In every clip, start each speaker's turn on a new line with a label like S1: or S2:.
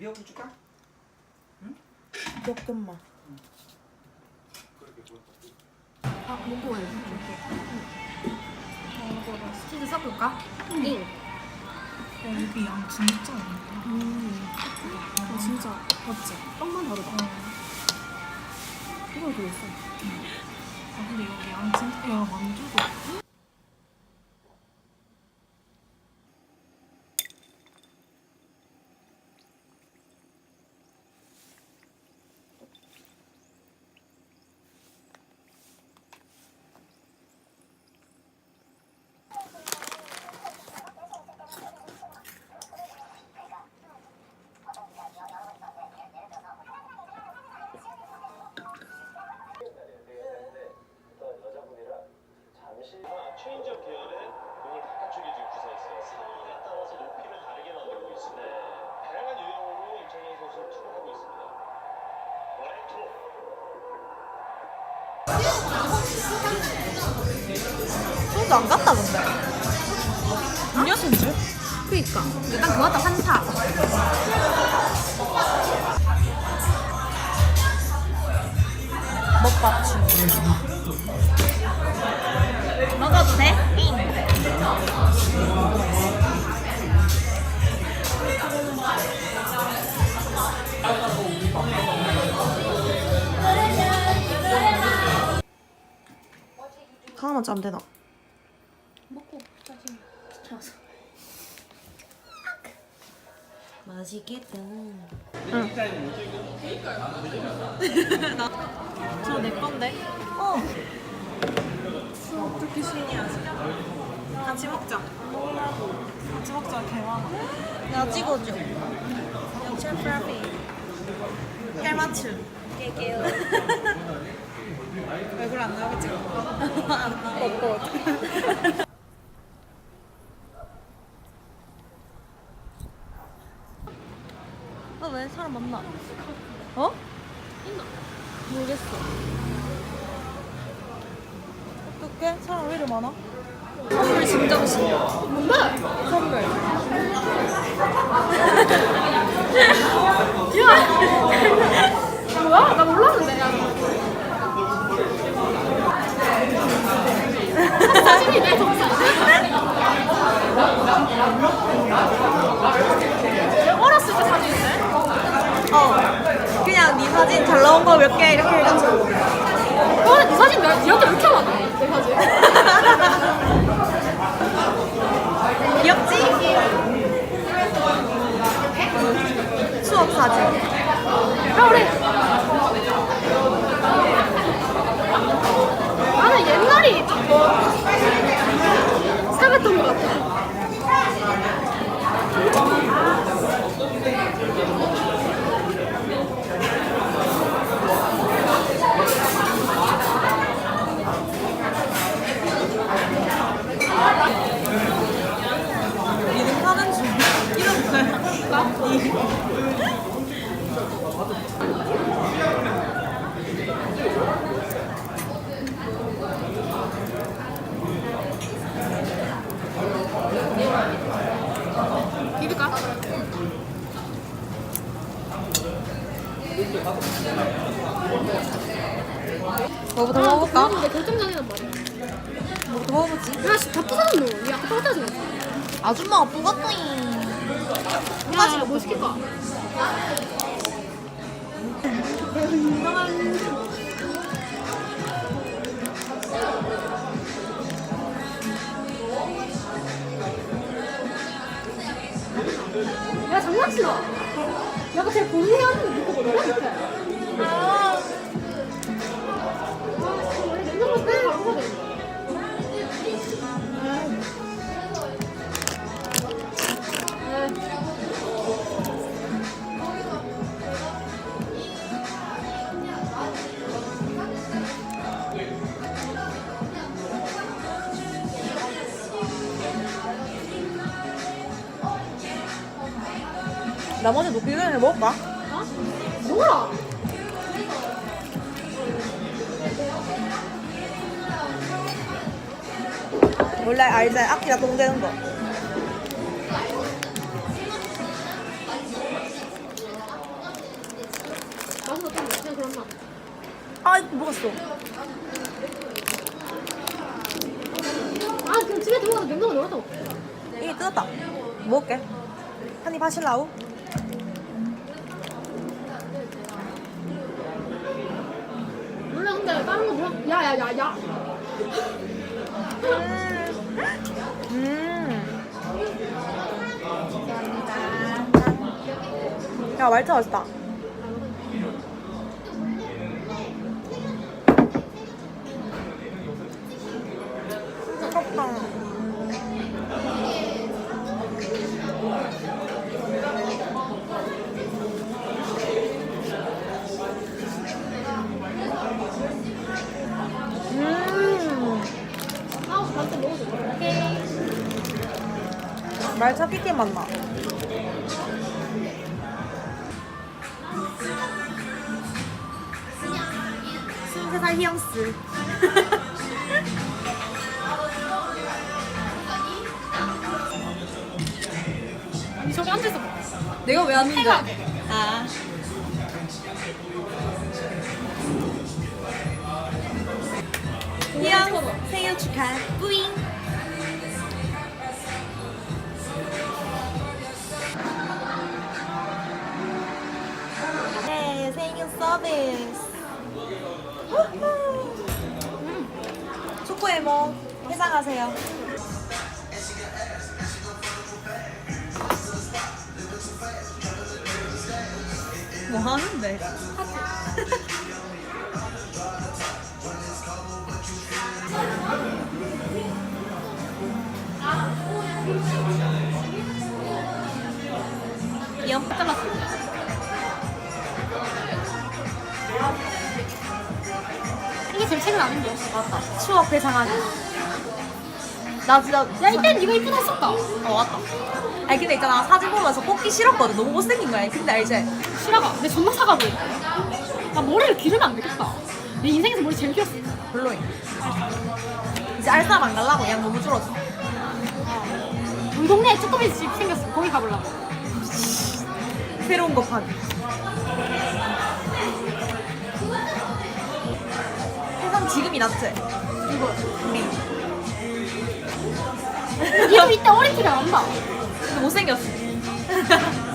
S1: 미역국 줄까?
S2: 조금만.
S3: 아, 먹고 해. 치즈 섞을까? 응.
S4: 여기 양 진짜 많다.
S3: 음. 아, 진짜. 맞지? 떡만 다르다. 이걸 더 있어.
S4: 아 근데 여기 양 진짜 야 만두도
S5: 체인지업 계열의 공을 바깥쪽에 지금 구사했어요. 상황에 따라서 높이를 다르게 만들고 있습니다. 다양한 유형으로 임창현 라이트
S2: 소주 안 갔다 근데. 음료수인지?
S3: 그니까. 약간 그거 같다, 환타.
S2: 먹밥치.
S3: 먹어도 돼?
S2: 하나만 짜면 되나?
S3: 먹고 짜증 찾아서.
S2: 맛있겠다.
S4: 저내 건데.
S2: 어.
S4: 어떻게 신기하지? 같이 먹자. 같이 먹자 개많아.
S2: 야 찍어줘.
S4: 영철 프라비. 깨맞춤. 깨깨요. 얼굴 안 나오겠지? 안 나와.
S2: 어, 왜 사람 만나? 어? 있나? 모르겠어. 어떡해? 사람 왜 이리 많아? 선물 증정식. 뭔데? 선물.
S3: 뭐야? 나 몰랐는데. 야. 어렸을 때 사진인데?
S2: 어. 그냥 네 사진 잘 나온 거 몇 개 이렇게 해가지고.
S3: 어, 네 사진 몇, 이렇게 왜 이렇게 많아? 내 사진.
S2: 귀엽지? 추억 사진.
S3: 야, 우리. 나는 옛날이 뭐 사갔던 것 같아.
S2: 이름 타는 중. 이름 뭐야?
S3: 비빌까?
S2: 뭐부터 먹어볼까?
S3: 근데 결정장애란 말이야.
S2: 먹어보지?
S3: 야, 씨, 다 부사졌노. 야, 아까 떨어져.
S2: 아줌마가 뿌갔더니.
S3: 야, 뭐 시킬까? 야, 장난치나? 야, 그 제일 뭐래? 밑에. 아.
S2: 나머지 녹기 전에 먹을까?
S3: 뭐야?
S2: 원래 알잖아 악기가 동대는 거아 이거 뭐 먹었어
S3: 아, 그 집에 들어가서 냉장고 넣어둬.
S2: 이게 뜯었다 먹을게 한입 하실라우?
S3: 야? 야야야야
S2: 음. 야 말차 맛있다. 말차 피티 맛나. 신세살 희영스.
S3: 아니 저기 앉아서 먹어
S2: 내가 왜?
S3: 해가 돼.
S2: 아. 희영 생일 축하. 뿌잉. 초코에모 해상하세요. 뭐 하는데? 귀염
S3: 잘랐어 제일 최근 아닌데
S2: 맞다. 추억 회상하기. 나 진짜
S3: 야 이때는 이거 이쁘다 했었다
S2: 어 왔다. 아니 근데 있잖아 사진 보면서 뽑기 싫었거든. 너무 못생긴 거야. 근데 알지?
S3: 실화가 근데 존나 사가 보인다 나 머리를 기르면 안 되겠다 내 인생에서 머리 제일 길었어
S2: 별로임. 이제 알싸움 안 갈라고 양 너무 줄었어.
S3: 우리 동네에 쭈꾸미 집 생겼어 거기 가보려고
S2: 새로운 거 파기. 지금이 낫지?
S3: 이거
S2: 우리.
S3: 이거 어린 티가 난다
S2: 근데 못생겼어.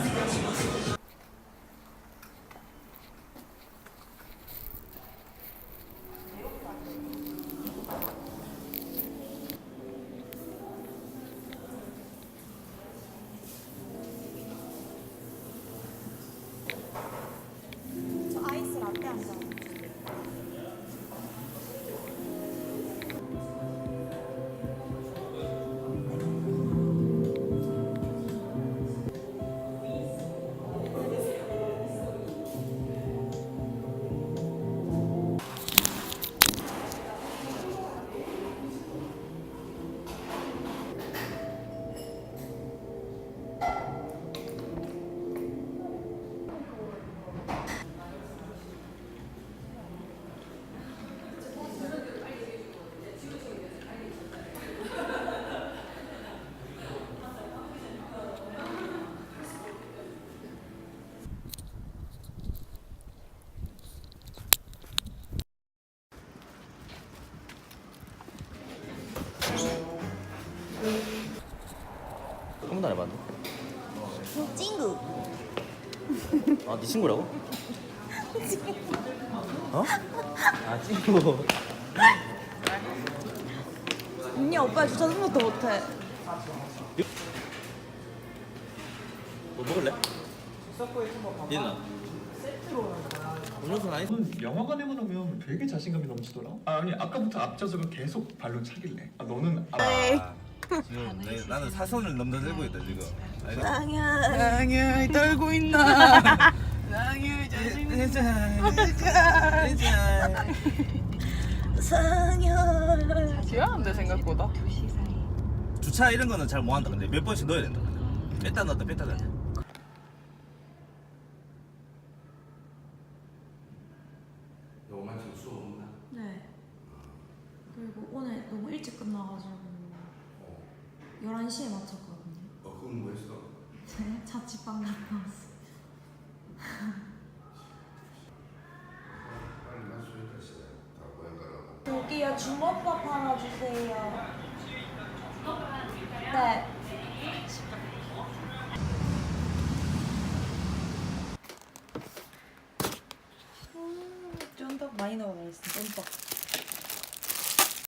S2: 아,
S1: 네 친구라고? 어? 아, 친구.
S2: 언니 오빠 주차 생각도 못해.
S1: 뭐 먹을래? 니나? 음료수 아니?
S6: 저는 영화관에 만 오면 되게 자신감이 넘치더라. 아, 아니 아까부터 앞좌석을 계속 발로 차길래. 아, 너는 아,
S1: 지금 내, 나는 사선을 넘나들고 있다 지금. 알겠어?
S2: 랑야.
S4: 떨고 있나?
S2: 상열.
S4: 귀여운데 생각보다.
S1: 주차 이런 거는 잘 못한다. 근데 몇 번씩 넣어야 된다. 뺐다 넣었다 뺐다 넣었다.
S2: 날씨에 맞췄거든요.
S7: 어, 그건 뭐 했어?
S2: 네, 자취방 갔다 왔어.
S7: 빨리 맞춰야 시다 모양 가라고.
S2: 여기요 주먹밥 하나 주세요. 네.